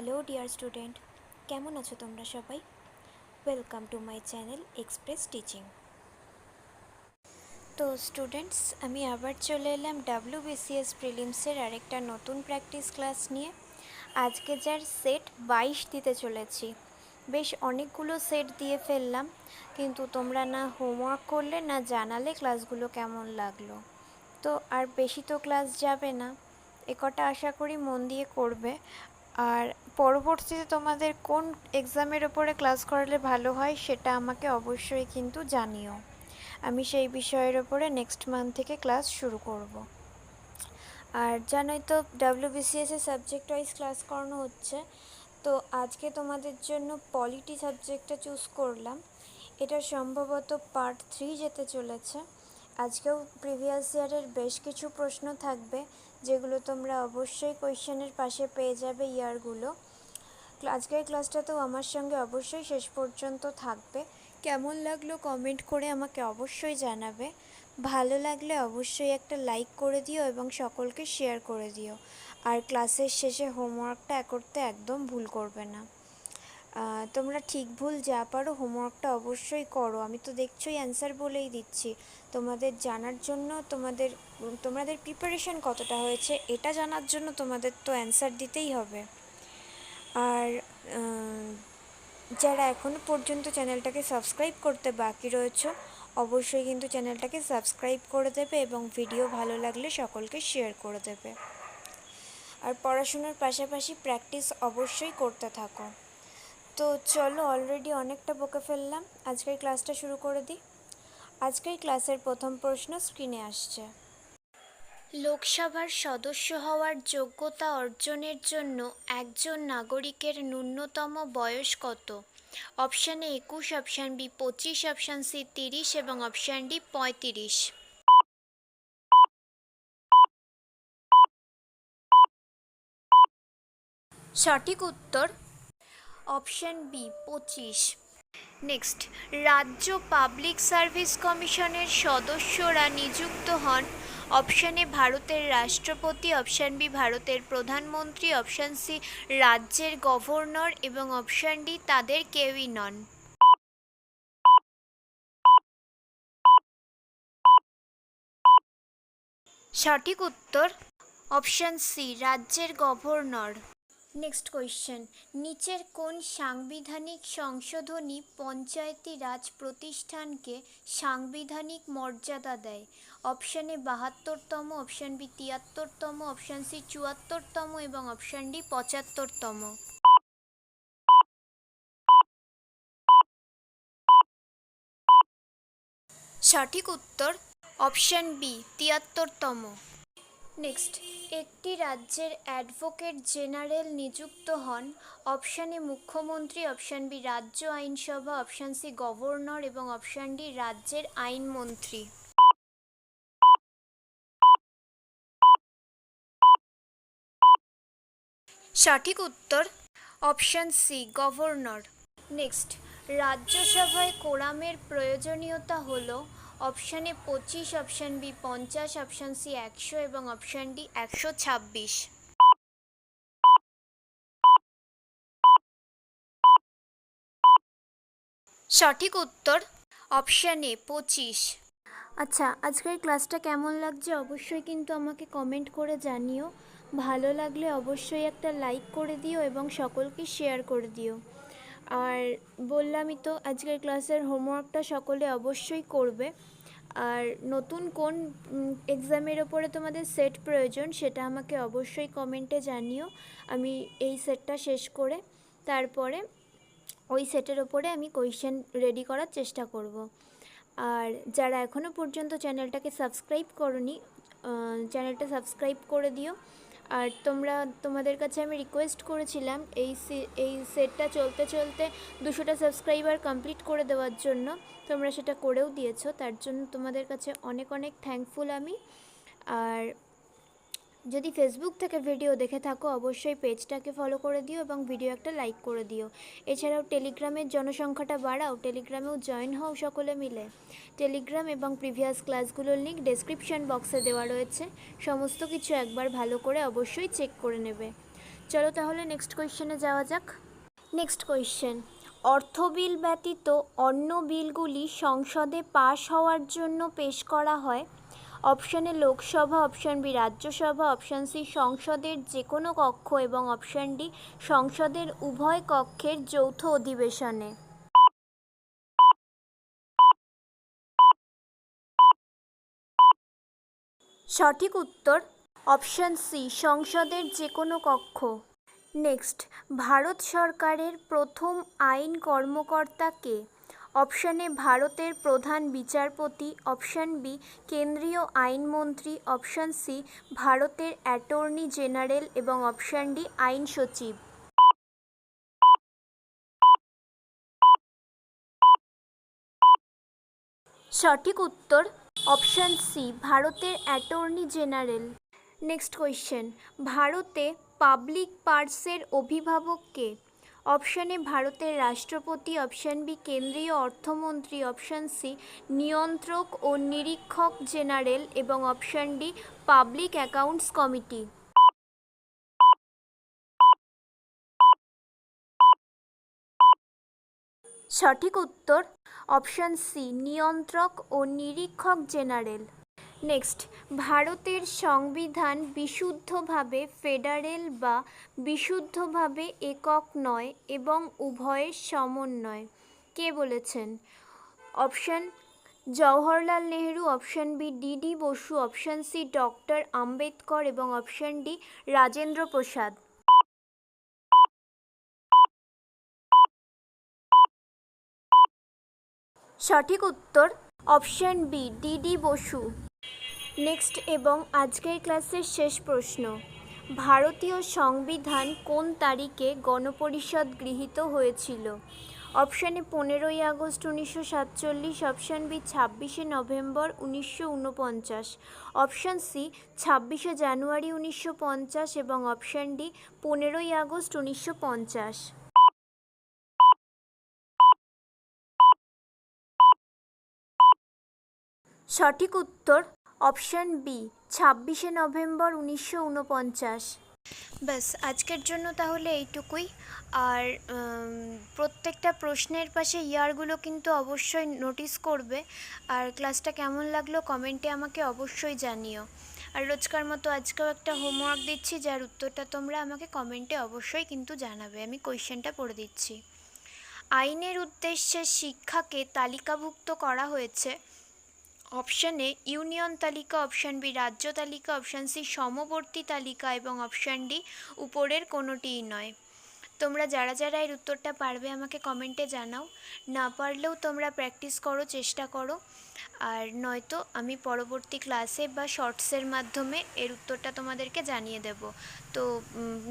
Hello dear student, কেমন আছো তোমরা সবাই? Welcome to my channel express teaching. তো স্টুডেন্টস, আমি আবার চলে এলাম ডাব্লিউ বিসিএস প্রিলিমসের আরেকটা নতুন প্র্যাকটিস ক্লাস নিয়ে। আজকে যার সেট বাইশ দিতে চলেছি। বেশ অনেকগুলো সেট দিয়ে ফেললাম, কিন্তু তোমরা না হোমওয়ার্ক করলে, না জানালে ক্লাসগুলো কেমন লাগল। তো আর বেশি তো ক্লাস যাবে না। এ কটা আশা করি মন দিয়ে করবে। আর পরবর্তীতে তোমাদের কোন এক্সামের ওপরে ক্লাস করালে ভালো হয় সেটা আমাকে অবশ্যই কিন্তু জানিও। আমি সেই বিষয়ের ওপরে নেক্সট মান্থ থেকে ক্লাস শুরু করব। আর জানোই তো ডাব্লিউবিসিএস সাবজেক্ট ওয়াইজ ক্লাস করানো হচ্ছে, তো আজকে তোমাদের জন্য পলিটি সাবজেক্টটা চুজ করলাম। এটা সম্ভবত পার্ট থ্রি যেতে চলেছে। আজকেও প্রিভিয়াস ইয়ারের বেশ কিছু প্রশ্ন থাকবে। যেগুলো তোমরা অবশ্যই কোয়েশ্চেনের পাশে পেয়ে যাবে ইয়ারগুলো। আজকের ক্লাসটা তো আমার সঙ্গে অবশ্যই শেষ পর্যন্ত থাকবে। কেমন লাগল কমেন্ট করে আমাকে অবশ্যই জানাবে। ভালো লাগলে অবশ্যই একটা লাইক করে দিও এবং সকলকে শেয়ার করে দিও। আর ক্লাসের শেষে হোমওয়ার্কটা করতে একদম ভুল করবে না। তোমরা ঠিক ভুল, যা পারো হোমওয়ার্কটা অবশ্যই করো। আমি তো দেখছোই অ্যান্সার বলেই দিচ্ছি। তোমাদের জানার জন্য তোমাদের তোমাদের প্রিপারেশন কতটা হয়েছে, এটা জানার জন্য তোমাদের তো অ্যান্সার দিতেই হবে। আর যারা এখনও পর্যন্ত চ্যানেলটাকে সাবস্ক্রাইব করতে বাকি রয়েছে, অবশ্যই কিন্তু চ্যানেলটাকে সাবস্ক্রাইব করে দেবে এবং ভিডিও ভালো লাগলে সকলকে শেয়ার করে দেবে। আর পড়াশোনার পাশাপাশি প্র্যাকটিস অবশ্যই করতে থাকো। তো চলো অলরেডি অনেকটা বকে ফেললাম। আজকের ক্লাসটা শুরু করে দিই। আজকের ক্লাসের প্রথম প্রশ্ন স্ক্রিনে আসছে। লোকসভার সদস্য হওয়ার যোগ্যতা অর্জনের জন্য একজন নাগরিকের ন্যূনতম বয়স কত? অপশান এ একুশ অপশান বি পঁচিশ অপশান সি তিরিশ এবং অপশান ডি পঁয়ত্রিশ। সঠিক উত্তর অপশান বি পঁচিশ। নেক্সট রাজ্য পাবলিক সার্ভিস কমিশনের সদস্যরা নিযুক্ত হন। অপশান ভারতের রাষ্ট্রপতি। অপশান বি ভারতের প্রধানমন্ত্রী। অপশান সি রাজ্যের গভর্নর এবং অপশান ডি তাদের কেউই নন। সঠিক উত্তর অপশান সি রাজ্যের গভর্নর নেক্সট কোয়েশ্চেন নিচের কোন সাংবিধানিক সংশোধনী পঞ্চায়েতি রাজ প্রতিষ্ঠানকে সাংবিধানিক মর্যাদা দেয়? অপশান বাহাত্তরতম অপশান বি তিয়াত্তরতম অপশান সি চুয়াত্তরতম এবং অপশান ডি পঁচাত্তরতম। সঠিক উত্তর অপশান বি তিয়াত্তরতম। নেক্সট একটি রাজ্যের অ্যাডভোকেট জেনারেল নিযুক্ত হন অপশান এ মুখ্যমন্ত্রী অপশান বি রাজ্য আইনসভা অপশান সি গভর্নর এবং অপশান ডি রাজ্যের আইনমন্ত্রী। সঠিক উত্তর অপশান সি গভর্নর নেক্সট রাজ্যসভায় কোরামের প্রয়োজনীয়তা হলো অপশান এ পঁচিশ অপশান বি পঞ্চাশ অপশান সি একশো এবং অপশান ডি একশো ছাব্বিশ। সঠিক উত্তর অপশান এ পঁচিশ। আচ্ছা আজকের ক্লাসটা কেমন লাগছে অবশ্যই কিন্তু আমাকে কমেন্ট করে জানিও। ভালো লাগলে অবশ্যই একটা লাইক করে দিও এবং সকলকে শেয়ার করে দিও। আর বললামই তো, আজকের ক্লাসের হোমওয়ার্কটা সকলে অবশ্যই করবে। আর নতুন কোন এক্সামের ওপরে তোমাদের সেট প্রয়োজন সেটা আমাকে অবশ্যই কমেন্টে জানিও। আমি এই সেটটা শেষ করে তারপরে ওই সেটের ওপরে আমি কোয়েশ্চেন রেডি করার চেষ্টা করব। আর যারা এখনও পর্যন্ত চ্যানেলটাকে সাবস্ক্রাইব করনি চ্যানেলটা সাবস্ক্রাইব করে দিও। আর তোমরা, তোমাদের কাছে আমি রিকোয়েস্ট করেছিলাম এই এই সেটটা চলতে চলতে দুশোটা সাবস্ক্রাইবার কমপ্লিট করে দেওয়ার জন্য। তোমরা সেটা করেও দিয়েছ, তার জন্য তোমাদের কাছে অনেক অনেক থ্যাংকফুল আমি। আর যদি ফেসবুক থেকে ভিডিও দেখে থাকো, অবশ্যই পেজটাকে ফলো করে দিও এবং ভিডিও একটা লাইক করে দিও। এছাড়াও টেলিগ্রামের জনসংখ্যাটা বাড়াও, টেলিগ্রামেও জয়েন হও সকলে মিলে। টেলিগ্রাম এবং প্রিভিয়াস ক্লাসগুলোর লিঙ্ক ডেসক্রিপশন বক্সে দেওয়া রয়েছে। সমস্ত কিছু একবার ভালো করে অবশ্যই চেক করে নেবে। চলো তাহলে নেক্সট কোয়েশ্চেনে যাওয়া যাক। নেক্সট কোয়েশ্চেন অর্থ বিল ব্যতীত অন্য বিলগুলি সংসদে পাশ হওয়ার জন্য পেশ করা হয়। Option A Lok Sabha, option B Rajya Sabha, option C সংসদের যে কোনো কক্ষ এবং অপশান ডি সংসদের উভয় কক্ষের যৌথ অধিবেশনে। সঠিক উত্তর অপশান সি সংসদের যে কোনো কক্ষ। নেক্সট, ভারত সরকারের প্রথম আইন কর্মকর্তা কে? অপশান এ ভারতের প্রধান বিচারপতি, অপশান বি, কেন্দ্রীয় আইনমন্ত্রী, অপশান সি, ভারতের অ্যাটর্নি জেনারেল এবং অপশান ডি, আইন সচিব। সঠিক উত্তর, অপশান সি, ভারতের অ্যাটর্নি জেনারেল। নেক্সট কোয়েশ্চেন, ভারতে পাবলিক পার্সের অভিভাবক কে? অপশান এ ভারতের রাষ্ট্রপতি, অপশান বি, কেন্দ্রীয় অর্থমন্ত্রী, অপশান সি, নিয়ন্ত্রক ও নিরীক্ষক জেনারেল এবং option D, public accounts committee. সঠিক উত্তর, অপশান সি, নিয়ন্ত্রক ও নিরীক্ষক জেনারেল। নেক্সট ভারতের সংবিধান বিশুদ্ধভাবে ফেডারেল বা বিশুদ্ধভাবে একক নয় এবং উভয়ের সমন্বয়। কে বলেছেন? Option Jawaharlal Nehru option B D D Basu option C doctor Ambedkar এবং অপশান ডি রাজেন্দ্র প্রসাদ সঠিক উত্তর option B D D Basu next এবং আজকের ক্লাসের শেষ প্রশ্ন। ভারতীয় সংবিধান কোন তারিখে গণপরিষদ গৃহীত হয়েছিল? অপশান পনেরোই আগস্ট উনিশশো সাতচল্লিশ অপশান বি ছাব্বিশে নভেম্বর উনিশশো উনপঞ্চাশ অপশান সি ছাব্বিশে জানুয়ারি উনিশশো পঞ্চাশ এবং অপশান ডি পনেরোই আগস্ট উনিশশো পঞ্চাশ। সঠিক উত্তর অপশান বি, ছাব্বিশে নভেম্বর উনিশশো উনপঞ্চাশ ব্যাস, আজকের জন্য তাহলে এইটুকুই। আর প্রত্যেকটা প্রশ্নের পাশে ইয়ারগুলো কিন্তু অবশ্যই নোটিস করবে। আর ক্লাসটা কেমন লাগল কমেন্টে আমাকে অবশ্যই জানিও। আর রোজকার মতো আজকেও একটা হোমওয়ার্ক দিচ্ছি, যার উত্তরটা তোমরা আমাকে কমেন্টে অবশ্যই কিন্তু জানাবে। আমি কোয়েশ্চেনটা পড়ে দিচ্ছি। আইনের উদ্দেশ্যে শিক্ষাকে তালিকাভুক্ত করা হয়েছে। অপশান এ ইউনিয়ন তালিকা অপশান বি রাজ্য তালিকা অপশান সি সমবর্তী তালিকা এবং অপশান ডি উপরের কোনোটিই নয়। তোমরা যারা যারা এর উত্তরটা পারবে আমাকে কমেন্টে জানাও। না পারলেও তোমরা প্র্যাকটিস করো, চেষ্টা করো। আর নয়তো আমি পরবর্তী ক্লাসে বা শর্টসের মাধ্যমে এর উত্তরটা তোমাদেরকে জানিয়ে দেব। তো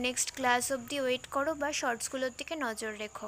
নেক্সট ক্লাস অবধি ওয়েট করো বা শর্টসগুলোর দিকে নজর রেখো।